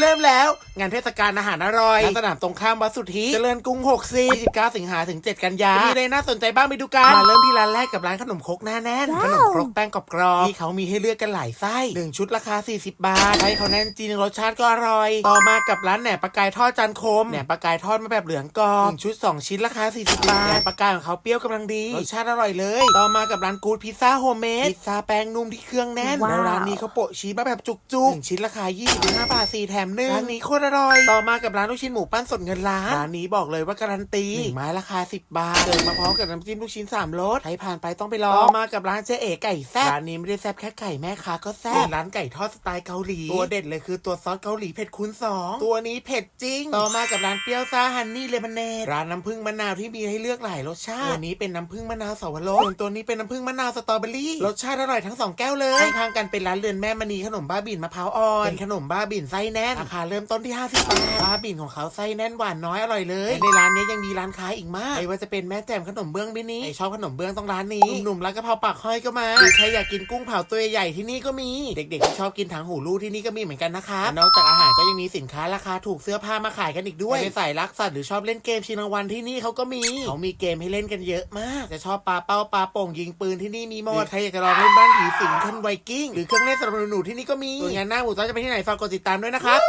เริ่มแล้วงานเทศกาลอาหารอร่อยณสนามตรงข้ามวัดสุทธิเจริญกรุง 60 29 สิงหาถึง 7 กันยาจะมีอะไรน่าสนใจบ้างไปดูกัน มาเริ่มที่ร้านแรกกับร้านขนมครกหน้าแน่น ขนมครกแป้งกรอบๆที่เขามีให้เลือกกันหลายไส้หนึ่งชุดราคา 40 บาทใช้เขาแน่นจริงรสชาติก็อร่อย ต่อมากับร้านแหนมปลากายทอดจานคมแหนมปลากายทอดมาแบบเหลืองกรอบหนึ่งชุด 2 ชิ้นราคา 40 บาทแหนมปลากายของเขาเปรี้ยวกำลังดีรสชาติอร่อยเลย ต่อมากับร้านกูดพิซซ่าโฮมเมดพิซซ่าแป้งนุ่มที่เครื่องแน่นว้าวแล้วร้านนี้เขาโปะชีสมาแบบจุกๆหนึ่งชิ้นราคา 25 บาท4แถมหนึ่งร้านนี้โคตรอร่อย ต่อมากับร้านลูกชิ้นหมูปั้นสดเงินล้าน ร้านนี้บอกเลยว่าการันตีหนึ่งไม้ราคา 10 บาทเสิร์ฟมาพร้อมกับน้ำจิ้มลูกชิ้น3รสใครผ่านไปต้องไปลอง ต่อมากับร้านเจ๊เอ๋ไก่แซ่บ ร้านนี้ไม่ได้แซ่บแค่ไก่แม่ค้าก็แซ่บเป็นร้านไก่ทอดสไตล์เกาหลี ตัวเด็ดเลยคือตัวซอสเกาหลีเผ็ดคูณสองตัวนี้เผ็ดจริง ต่อมากับร้านเปรี้ยวซ่าฮันนี่เลมอนเนดร้านน้ำผึ้งมะนาวที่มีให้เลือกหลายรสชาติ ตัวนี้เป็นน้ำผึ้งมะนาวสวรสส่วนตัวนี้เป็นน้ำผึ้งมะนาวสตรอเบอรี่ รสชาติอร่อยทั้งสองแก้วเลยข้างๆกันเป็นร้านเรือนแม่มณีขนมบ้าบิ่นมะพร้าวอ่อนเป็นขนมบ้าบิ่นไส้แน่นราคาเริ่มต้นที่ 50 บาทบ้าบิ่นของเขาไส้แน่นหวานน้อยอร่อยเลยและในร้านนี้ยังมีร้านค้าอีกมากไม่ว่าจะเป็นแม่แจ่มขนมเบื้องบินี้ใครชอบขนมเบื้องต้องร้านนี้หนุ่มๆร้านกะเพราปากห้อยก็มาหรือใครอยากกินกุ้งเผาตัวใหญ่ๆที่นี่ก็มี เด็กๆที่ชอบกินถังหูรูที่นี่ก็มีเหมือนกันนะคะนอกจากอาหารก็ยังมีสินค้าราคาถูกเสื้อผ้ามาขายกันอีกด้วยเป็นสายรักสัตว์หรือชอบเล่นเกมชิงรางวัลที่นี่เขาก็มีเขามีเกมให้เล่นกันเยอะมากจะชอบปลาเป้าปลาโป่งยิงปืนที่นี่มีหมดใครอยากจะลองเล่นบ้านผีสิงขึ้นไวกิ้งหรือเครื่องเล่นสำหรับหนูๆที่นี่ก็มีส่วนงานหน้าหมูต้อจะไปที่ไหนฝากกดติดตามด้วยนะครับ